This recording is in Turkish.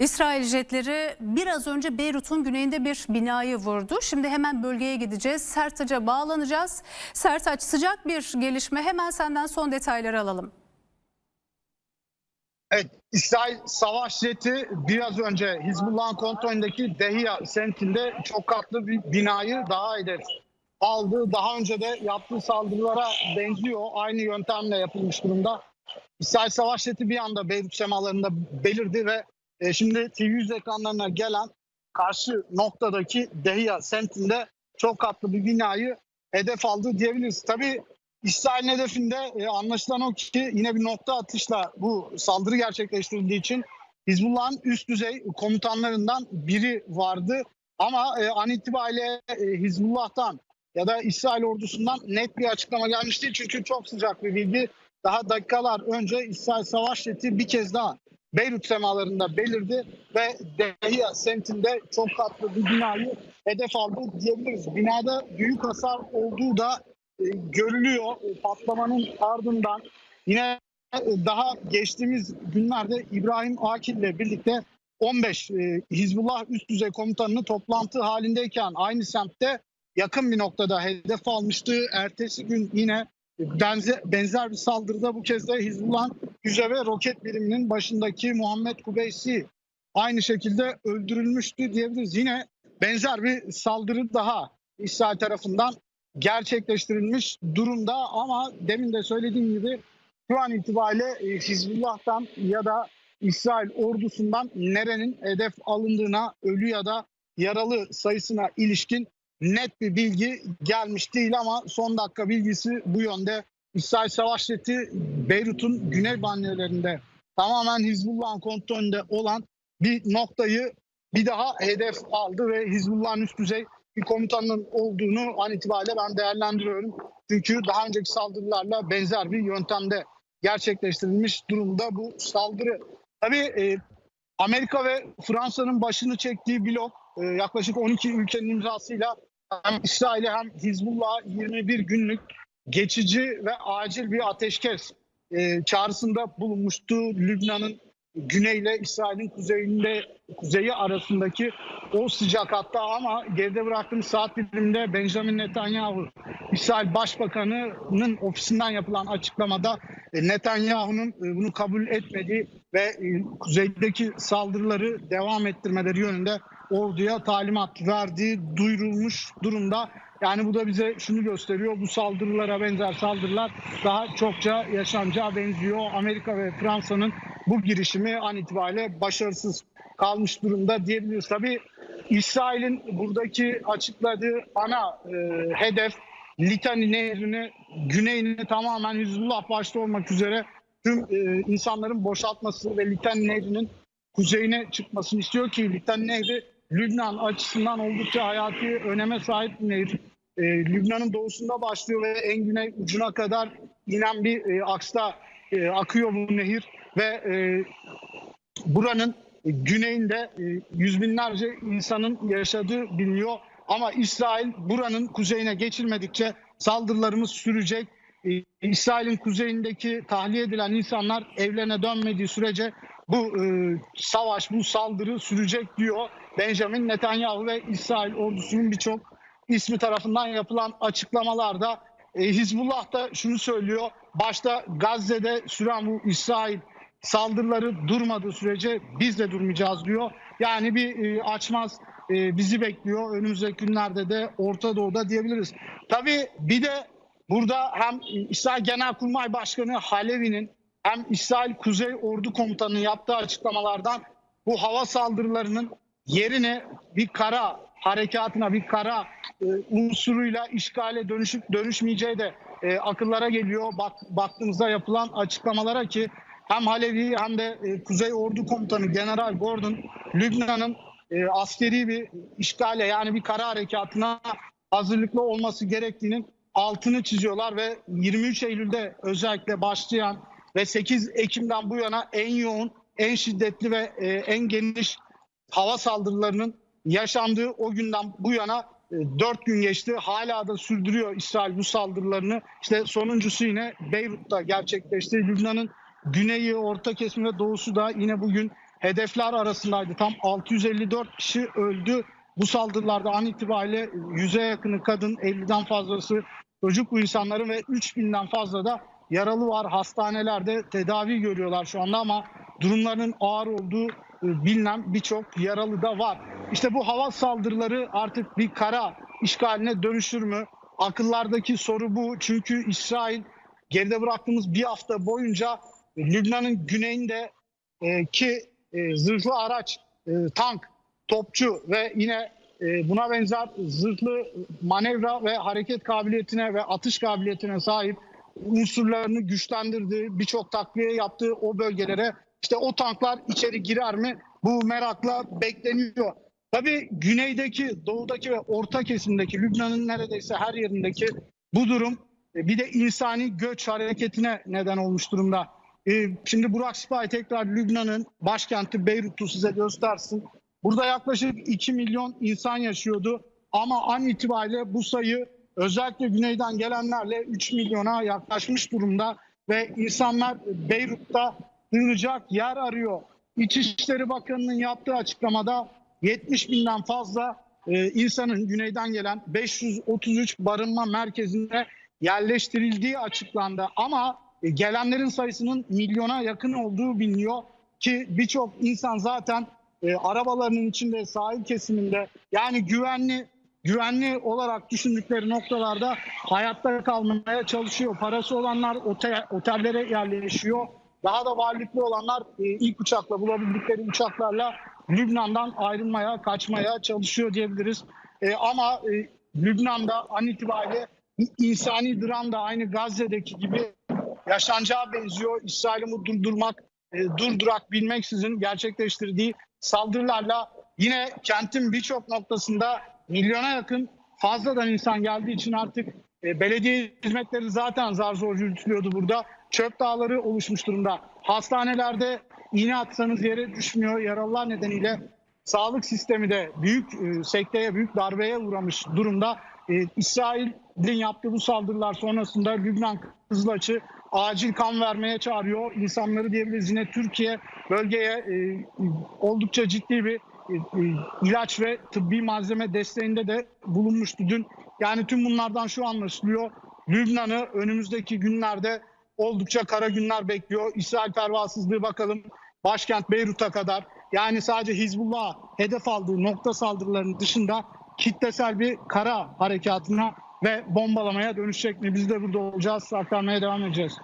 İsrail jetleri biraz önce Beyrut'un güneyinde bir binayı vurdu. Şimdi hemen bölgeye gideceğiz. Sertaç'a bağlanacağız. Sertaç sıcak bir gelişme. Hemen senden son detayları alalım. Evet, İsrail savaş jeti biraz önce Hizbullah'ın kontrolündeki Dehiya semtinde çok katlı bir binayı daha hedef aldı. Daha önce de yaptığı saldırılara benziyor. Aynı yöntemle yapılmış durumda. İsrail savaş jeti bir anda Beyrut semalarında belirdi ve e, şimdi TV100 ekranlarına gelen karşı noktadaki Dehiya semtinde çok katlı bir binayı hedef aldı diyebiliriz. Tabii İsrail'in hedefinde e, anlaşılan o ki yine bir nokta atışla bu saldırı gerçekleştirildiği için Hizbullah'ın üst düzey komutanlarından biri vardı. Ama e, an itibariyle e, Hizbullah'tan ya da İsrail ordusundan net bir açıklama gelmiş değil. Çünkü çok sıcak bir bilgi. Daha dakikalar önce İsrail Savaş Jeti bir kez daha Beyrut semalarında belirdi ve Dehiya semtinde çok katlı bir binayı hedef aldı diyebiliriz. Binada büyük hasar olduğu da e, görülüyor. E, Patlamanın ardından yine e, daha geçtiğimiz günlerde İbrahim Akil ile birlikte 15 e, Hizbullah üst düzey komutanını toplantı halindeyken aynı semtte yakın bir noktada hedef almıştı. Ertesi gün yine benzer, benzer bir saldırıda bu kez de Hizbullah'ın füze ve roket biriminin başındaki Muhammed Kubeysi aynı şekilde öldürülmüştü diyebiliriz. Yine benzer bir saldırı daha İsrail tarafından gerçekleştirilmiş durumda ama demin de söylediğim gibi şu an itibariyle e, Hizbullah'tan ya da İsrail ordusundan nerenin hedef alındığına, ölü ya da yaralı sayısına ilişkin net bir bilgi gelmiş değil ama son dakika bilgisi bu yönde. İsrail Savaş Jeti Beyrut'un güney banyolarında tamamen Hizbullah'ın kontrolünde olan bir noktayı bir daha hedef aldı ve Hizbullah'ın üst düzey bir komutanın olduğunu an itibariyle ben değerlendiriyorum. Çünkü daha önceki saldırılarla benzer bir yöntemde gerçekleştirilmiş durumda bu saldırı. Tabii e, Amerika ve Fransa'nın başını çektiği blok e, yaklaşık 12 ülkenin imzasıyla hem İsrail'e hem Hizbullah'a 21 günlük geçici ve acil bir ateşkes e, çağrısında bulunmuştu. Lübnan'ın güneyle İsrail'in kuzeyinde kuzeyi arasındaki o sıcak hatta ama geride bıraktığım saat diliminde Benjamin Netanyahu İsrail Başbakanı'nın ofisinden yapılan açıklamada e, Netanyahu'nun e, bunu kabul etmediği ve e, kuzeydeki saldırıları devam ettirmeleri yönünde orduya talimat verdiği duyurulmuş durumda. Yani bu da bize şunu gösteriyor. Bu saldırılara benzer saldırılar daha çokça yaşanacağı benziyor. Amerika ve Fransa'nın bu girişimi an itibariyle başarısız kalmış durumda diyebiliriz. Tabii İsrail'in buradaki açıkladığı ana e, hedef Litani Nehri'ni güneyini tamamen Hizbullah başta olmak üzere tüm e, insanların boşaltması ve Litani Nehri'nin kuzeyine çıkmasını istiyor ki Litani Nehri Lübnan açısından oldukça hayati öneme sahip bir nehir. E, Lübnan'ın doğusunda başlıyor ve en güney ucuna kadar inen bir e, aksta e, akıyor bu nehir ve e, buranın güneyinde e, yüz binlerce insanın yaşadığı biliniyor. Ama İsrail buranın kuzeyine geçilmedikçe saldırılarımız sürecek. E, İsrail'in kuzeyindeki tahliye edilen insanlar evlerine dönmediği sürece bu e, savaş, bu saldırı sürecek diyor Benjamin Netanyahu ve İsrail ordusunun birçok ismi tarafından yapılan açıklamalarda. E, Hizbullah da şunu söylüyor. Başta Gazze'de süren bu İsrail saldırıları durmadığı sürece biz de durmayacağız diyor. Yani bir e, açmaz e, bizi bekliyor. Önümüzdeki günlerde de Orta Doğu'da diyebiliriz. Tabii bir de burada hem İsrail Genelkurmay Başkanı Halevi'nin hem İsrail Kuzey Ordu Komutanı'nın yaptığı açıklamalardan bu hava saldırılarının yerine bir kara harekatına, bir kara e, unsuruyla işgale dönüşüp dönüşmeyeceği de e, akıllara geliyor. Bak, baktığımızda yapılan açıklamalara ki hem Halevi hem de e, Kuzey Ordu Komutanı General Gordon Lübnan'ın e, askeri bir işgale yani bir kara harekatına hazırlıklı olması gerektiğinin altını çiziyorlar ve 23 Eylül'de özellikle başlayan ve 8 Ekim'den bu yana en yoğun, en şiddetli ve e, en geniş hava saldırılarının yaşandığı o günden bu yana e, 4 gün geçti. Hala da sürdürüyor İsrail bu saldırılarını. İşte sonuncusu yine Beyrut'ta gerçekleşti. Lübnan'ın güneyi, orta kesimi ve doğusu da yine bugün hedefler arasındaydı. Tam 654 kişi öldü. Bu saldırılarda an itibariyle 100'e yakını kadın, 50'den fazlası çocuk bu insanların ve 3000'den fazla da yaralı var. Hastanelerde tedavi görüyorlar şu anda ama durumlarının ağır olduğu e, bilinen birçok yaralı da var. İşte bu hava saldırıları artık bir kara işgaline dönüşür mü? Akıllardaki soru bu. Çünkü İsrail geride bıraktığımız bir hafta boyunca Lübnan'ın güneyinde e, ki e, zırhlı araç, e, tank, topçu ve yine e, buna benzer zırhlı manevra ve hareket kabiliyetine ve atış kabiliyetine sahip unsurlarını güçlendirdi. Birçok takviye yaptığı o bölgelere işte o tanklar içeri girer mi? Bu merakla bekleniyor. Tabii güneydeki, doğudaki ve orta kesimdeki Lübnan'ın neredeyse her yerindeki bu durum e, bir de insani göç hareketine neden olmuş durumda. E, Şimdi Burak Spy tekrar Lübnan'ın başkenti Beyrut'u size göstersin. Burada yaklaşık 2 milyon insan yaşıyordu ama an itibariyle bu sayı özellikle güneyden gelenlerle 3 milyona yaklaşmış durumda ve insanlar Beyrut'ta sığınacak yer arıyor. İçişleri Bakanı'nın yaptığı açıklamada 70 binden fazla e, insanın güneyden gelen 533 barınma merkezine yerleştirildiği açıklandı. Ama e, gelenlerin sayısının milyona yakın olduğu biliniyor ki birçok insan zaten e, arabalarının içinde sahil kesiminde yani güvenli güvenli olarak düşündükleri noktalarda hayatta kalmaya çalışıyor. Parası olanlar otel, otellere yerleşiyor. Daha da varlıklı olanlar e, ilk uçakla bulabildikleri uçaklarla Lübnan'dan ayrılmaya, kaçmaya çalışıyor diyebiliriz. E, ama e, Lübnan'da an itibariyle insani dram da aynı Gazze'deki gibi yaşanacağı benziyor. İsrail'i durdurmak, e, durdurak bilmeksizin gerçekleştirdiği saldırılarla yine kentin birçok noktasında milyona yakın fazladan insan geldiği için artık e, belediye hizmetleri zaten zar zor yürütülüyordu burada. Çöp dağları oluşmuş durumda. Hastanelerde iğne atsanız yere düşmüyor. Yaralılar nedeniyle sağlık sistemi de büyük e, sekteye, büyük darbeye uğramış durumda. E, İsrail'in yaptığı bu saldırılar sonrasında Lübnan Kızılaç'ı acil kan vermeye çağırıyor. İnsanları diyebiliriz yine Türkiye bölgeye e, oldukça ciddi bir e, e, ilaç ve tıbbi malzeme desteğinde de bulunmuştu dün. Yani tüm bunlardan şu anlaşılıyor. Lübnan'ı önümüzdeki günlerde oldukça kara günler bekliyor. İsrail pervasızlığı bakalım başkent Beyrut'a kadar. Yani sadece Hizbullah hedef aldığı nokta saldırılarının dışında kitlesel bir kara harekatına ve bombalamaya dönüşecek mi? Biz de burada olacağız, aktarmaya devam edeceğiz.